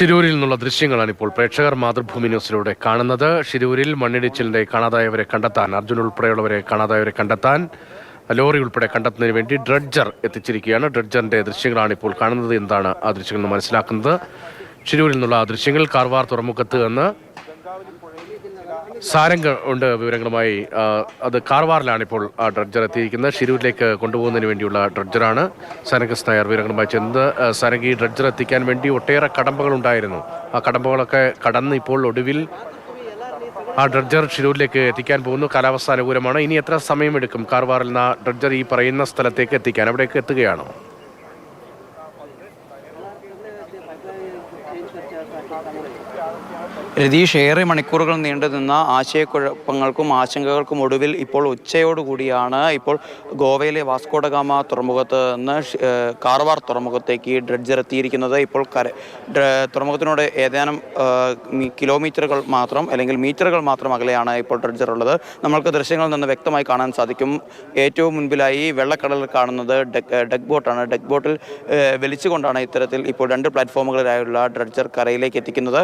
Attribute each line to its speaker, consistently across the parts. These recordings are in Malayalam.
Speaker 1: ഷിരൂരിൽ നിന്നുള്ള ദൃശ്യങ്ങളാണ് ഇപ്പോൾ പ്രേക്ഷകർ മാതൃഭൂമി ന്യൂസിലൂടെ കാണുന്നത്. ഷിരൂരിൽ മണ്ണിടിച്ചിലിന്റെ കാണാതായവരെ കണ്ടെത്താൻ അർജുൻ ഉൾപ്പെടെയുള്ളവരെ കാണാതായവരെ കണ്ടെത്താൻ ലോറി ഉൾപ്പെടെ കണ്ടെത്തുന്നതിന് വേണ്ടി ഡ്രഡ്ജർ എത്തിച്ചിരിക്കുകയാണ്. ഡ്രഡ്ജറിന്റെ ദൃശ്യങ്ങളാണ് ഇപ്പോൾ കാണുന്നത്. എന്താണ് ആ ദൃശ്യങ്ങൾ മനസ്സിലാക്കുന്നത്? ഷിരൂരിൽ നിന്നുള്ള ദൃശ്യങ്ങൾ കാർവാർ തുറമുഖത്ത് നിന്ന് സാരംഗ് ഉണ്ട് വിവരങ്ങളുമായി. അത് കാർവാറിലാണ് ഇപ്പോൾ ഡ്രഡ്ജർ എത്തിയിരിക്കുന്നത്. ഷിരൂരിലേക്ക് കൊണ്ടുപോകുന്നതിന് വേണ്ടിയുള്ള ഡ്രഡ്ജറാണ് സാരംഗസ് നായർ വിവരങ്ങളുമായി ചെന്ന് ഈ ഡ്രഡ്ജർ എത്തിക്കാൻ വേണ്ടി ഒട്ടേറെ കടമ്പകൾ ഉണ്ടായിരുന്നു. ആ കടമ്പകളൊക്കെ കടന്ന് ഇപ്പോൾ ഒടുവിൽ ആ ഡ്രഡ്ജർ ഷിരൂരിലേക്ക് എത്തിക്കാൻ പോകുന്നു. കാലാവസ്ഥ അനുകൂലമാണ് ഇനി എത്ര സമയമെടുക്കും കാർവാറിൽ നിന്ന് ഡ്രഡ്ജർ ഈ പറയുന്ന സ്ഥലത്തേക്ക് എത്തിക്കാൻ? അവിടേക്ക് എത്തുകയാണോ?
Speaker 2: രതീഷ് ഏറെ മണിക്കൂറുകൾ നീണ്ടു നിന്ന ആശയക്കുഴപ്പങ്ങൾക്കും ആശങ്കകൾക്കും ഒടുവിൽ ഇപ്പോൾ ഉച്ചയോടുകൂടിയാണ് ഇപ്പോൾ ഗോവയിലെ വാസ്കോഡഗാമ തുറമുഖത്ത് നിന്ന് കാർവാർ തുറമുഖത്തേക്ക് ഡ്രഡ്ജർ എത്തിയിരിക്കുന്നത്. ഇപ്പോൾ കര തുറമുഖത്തിനോട് ഏതാനും കിലോമീറ്ററുകൾ മാത്രം അല്ലെങ്കിൽ മീറ്ററുകൾ മാത്രം അകലെയാണ് ഇപ്പോൾ ഡ്രഡ്ജർ ഉള്ളത്. നമ്മൾക്ക് ദൃശ്യങ്ങളിൽ നിന്ന് വ്യക്തമായി കാണാൻ സാധിക്കും. ഏറ്റവും മുൻപിലായി വെള്ളക്കടലിൽ കാണുന്നത് ഡെക് ഡെക് ബോട്ടാണ് ഡെക് ബോട്ടിൽ വലിച്ചുകൊണ്ടാണ് ഇത്തരത്തിൽ ഇപ്പോൾ രണ്ട് പ്ലാറ്റ്ഫോമുകളിലായുള്ള ഡ്രഡ്ജർ കരയിലേക്ക് എത്തിക്കുന്നത്.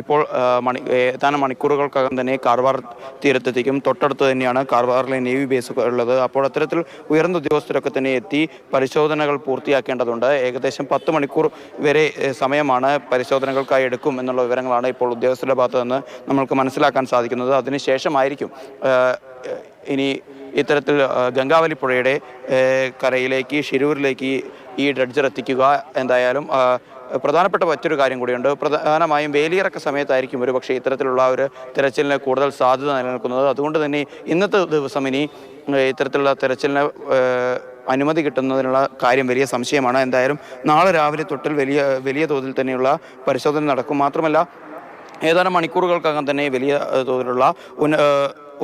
Speaker 2: ഇപ്പോൾ മണി ഏതാനും മണിക്കൂറുകൾക്കകം തന്നെ കാർവാർ തീരത്തെത്തിക്കും. തൊട്ടടുത്ത് തന്നെയാണ് കാർവാറിലെ നേവി ബേസ് ഉള്ളത്. അപ്പോൾ അത്തരത്തിൽ ഉയർന്ന ഉദ്യോഗസ്ഥരൊക്കെ തന്നെ എത്തി പരിശോധനകൾ പൂർത്തിയാക്കേണ്ടതുണ്ട്. ഏകദേശം പത്ത് മണിക്കൂർ വരെ സമയമാണ് പരിശോധനകൾക്കായി എടുക്കും എന്നുള്ള വിവരങ്ങളാണ് ഇപ്പോൾ ഉദ്യോഗസ്ഥരുടെ ഭാഗത്ത് നിന്ന് നമ്മൾക്ക് മനസ്സിലാക്കാൻ സാധിക്കുന്നത്. അതിനുശേഷമായിരിക്കും ഇനി ഇത്തരത്തിൽ ഗംഗാവലി പുഴയുടെ കരയിലേക്ക് ഷിരൂരിലേക്ക് ഈ ഡ്രഡ്ജർ എത്തിക്കുക. എന്തായാലും പ്രധാനപ്പെട്ട മറ്റൊരു കാര്യം കൂടിയുണ്ട്. പ്രധാനമായും വേലിയിറക്ക സമയത്തായിരിക്കും ഒരു പക്ഷേ ഇത്തരത്തിലുള്ള ഒരു തിരച്ചിലിന് കൂടുതൽ സാധ്യത നിലനിൽക്കുന്നത്. അതുകൊണ്ട് തന്നെ ഇന്നത്തെ ദിവസം ഇനി ഇത്തരത്തിലുള്ള തിരച്ചിലിന് അനുമതി കിട്ടുന്നതിനുള്ള കാര്യം വലിയ സംശയമാണ്. എന്തായാലും നാളെ രാവിലെ തൊട്ടിൽ വലിയ വലിയ തോതിൽ തന്നെയുള്ള പരിശോധന നടക്കും. മാത്രമല്ല ഏതാനും മണിക്കൂറുകൾക്കകം തന്നെ വലിയ തോതിലുള്ള ഉന്ന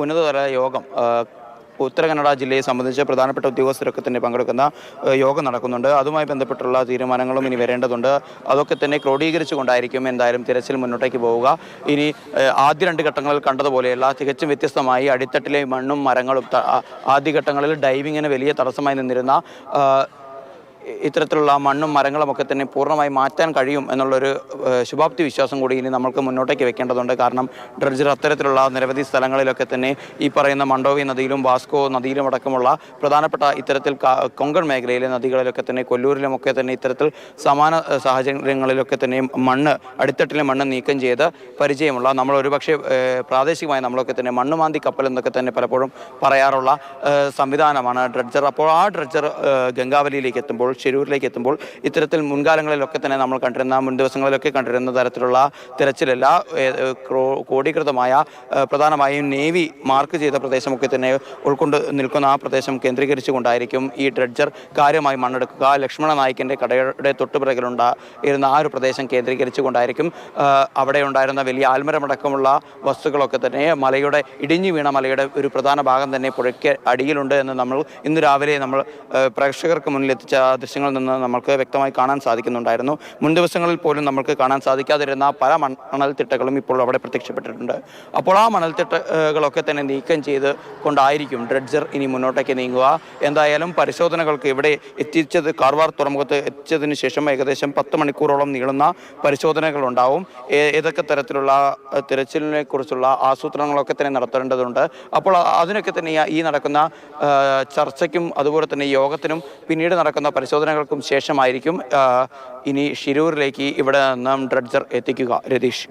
Speaker 2: ഉന്നതതല യോഗം ഉത്തര കന്നഡ ജില്ലയെ സംബന്ധിച്ച് പ്രധാനപ്പെട്ട ഉദ്യോഗസ്ഥരൊക്കെ തന്നെ പങ്കെടുക്കുന്ന യോഗം നടക്കുന്നുണ്ട്. അതുമായി ബന്ധപ്പെട്ടുള്ള തീരുമാനങ്ങളും ഇനി വരേണ്ടതുണ്ട്. അതൊക്കെ തന്നെ ക്രോഡീകരിച്ചുകൊണ്ടായിരിക്കും എന്തായാലും തിരച്ചിൽ മുന്നോട്ടേക്ക് പോവുക. ഇനി ആദ്യ രണ്ട് ഘട്ടങ്ങളിൽ കണ്ടതുപോലെയല്ല തികച്ചും വ്യത്യസ്തമായി അടിത്തട്ടിലെ മണ്ണും മരങ്ങളും ആദ്യ ഘട്ടങ്ങളിൽ ഡൈവിങ്ങിന് വലിയ തടസ്സമായി നിന്നിരുന്ന ഇത്തരത്തിലുള്ള മണ്ണും മരങ്ങളും ഒക്കെ തന്നെ പൂർണമായി മാറ്റാൻ കഴിയും എന്നുള്ളൊരു ശുഭാപ്തി വിശ്വാസം കൂടി ഇനി നമ്മൾക്ക് മുന്നോട്ടേക്ക് വെക്കേണ്ടതുണ്ട്. കാരണം ഡ്രഡ്ജർ അത്തരത്തിലുള്ള നിരവധി സ്ഥലങ്ങളിലൊക്കെ തന്നെ ഈ പറയുന്ന മണ്ടോവി നദിയിലും വാസ്കോ നദിയിലും അടക്കമുള്ള പ്രധാനപ്പെട്ട ഇത്തരത്തിൽ കൊങ്കൺ മേഖലയിലെ നദികളിലൊക്കെ തന്നെ കൊല്ലൂരിലും ഒക്കെ തന്നെ ഇത്തരത്തിൽ സമാന സാഹചര്യങ്ങളിലൊക്കെ തന്നെ മണ്ണ് അടിത്തട്ടിലെ മണ്ണ് നീക്കം ചെയ്ത് പരിചയമുള്ള നമ്മൾ ഒരുപക്ഷെ പ്രാദേശികമായി നമ്മളൊക്കെ തന്നെ മണ്ണുമാന്തി കപ്പൽ എന്നൊക്കെ തന്നെ പലപ്പോഴും പറയാറുള്ള സംവിധാനമാണ് ഡ്രഡ്ജർ. അപ്പോൾ ആ ഡ്രഡ്ജർ ഗംഗാവലിയിലേക്ക് എത്തുമ്പോൾ ഷിരൂരിലേക്ക് എത്തുമ്പോൾ ഇത്തരത്തിൽ മുൻകാലങ്ങളിലൊക്കെ തന്നെ നമ്മൾ കണ്ടിരുന്ന മുൻ ദിവസങ്ങളിലൊക്കെ കണ്ടിരുന്ന തരത്തിലുള്ള തിരച്ചിലല്ല കോടീകൃതമായ പ്രധാനമായും നേവി മാർക്ക് ചെയ്ത പ്രദേശമൊക്കെ തന്നെ ഉൾക്കൊണ്ട് നിൽക്കുന്ന ആ പ്രദേശം കേന്ദ്രീകരിച്ചുകൊണ്ടായിരിക്കും ഈ ഡ്രഡ്ജർ കാര്യമായി മണ്ണെടുക്കുക. ലക്ഷ്മണ നായിക്കിന്റെ കടയുടെ തൊട്ടുപിറകിലുണ്ടായിരുന്ന ആ ഒരു പ്രദേശം കേന്ദ്രീകരിച്ചുകൊണ്ടായിരിക്കും അവിടെ ഉണ്ടായിരുന്ന വലിയ ആൽമരമടക്കമുള്ള വസ്തുക്കളൊക്കെ തന്നെ മലയുടെ ഇടിഞ്ഞു വീണ മലയുടെ ഒരു പ്രധാന ഭാഗം തന്നെ പുഴയ്ക്ക് അടിയിലുണ്ട് എന്ന് നമ്മൾ ഇന്ന് രാവിലെ നമ്മൾ പ്രേക്ഷകർക്ക് ആ ദൃശ്യങ്ങളിൽ നിന്ന് നമ്മൾക്ക് വ്യക്തമായി കാണാൻ സാധിക്കുന്നുണ്ടായിരുന്നു. മുൻ ദിവസങ്ങളിൽ പോലും നമുക്ക് കാണാൻ സാധിക്കാതിരുന്ന പല മണൽത്തിട്ടകളും ഇപ്പോൾ അവിടെ പ്രത്യക്ഷപ്പെട്ടിട്ടുണ്ട്. അപ്പോൾ ആ മണൽത്തിട്ടകളൊക്കെ തന്നെ നീക്കം ചെയ്ത് കൊണ്ടായിരിക്കും ഡ്രഡ്ജർ ഇനി മുന്നോട്ടേക്ക് നീങ്ങുക. എന്തായാലും പരിശോധനകൾക്ക് ഇവിടെ എത്തിച്ചത് കാർവാർ തുറമുഖത്ത് എത്തിച്ചതിന് ശേഷം ഏകദേശം പത്ത് മണിക്കൂറോളം നീളുന്ന പരിശോധനകൾ ഉണ്ടാവും ഏതൊക്കെ തരത്തിലുള്ള തിരച്ചിലിനെ കുറിച്ചുള്ള ആസൂത്രണങ്ങളൊക്കെ തന്നെ നടത്തേണ്ടതുണ്ട്. അപ്പോൾ അതിനൊക്കെ തന്നെ ഈ നടക്കുന്ന ചർച്ചയ്ക്കും അതുപോലെ തന്നെ യോഗത്തിനും പിന്നീട് നടക്കുന്ന പരിശോധനകൾക്കും ശേഷമായിരിക്കും ഇനി ഷിരൂരിലേക്ക് ഇവിടെ നിന്നും ഡ്രഡ്ജർ എത്തിക്കുക രതീഷ്.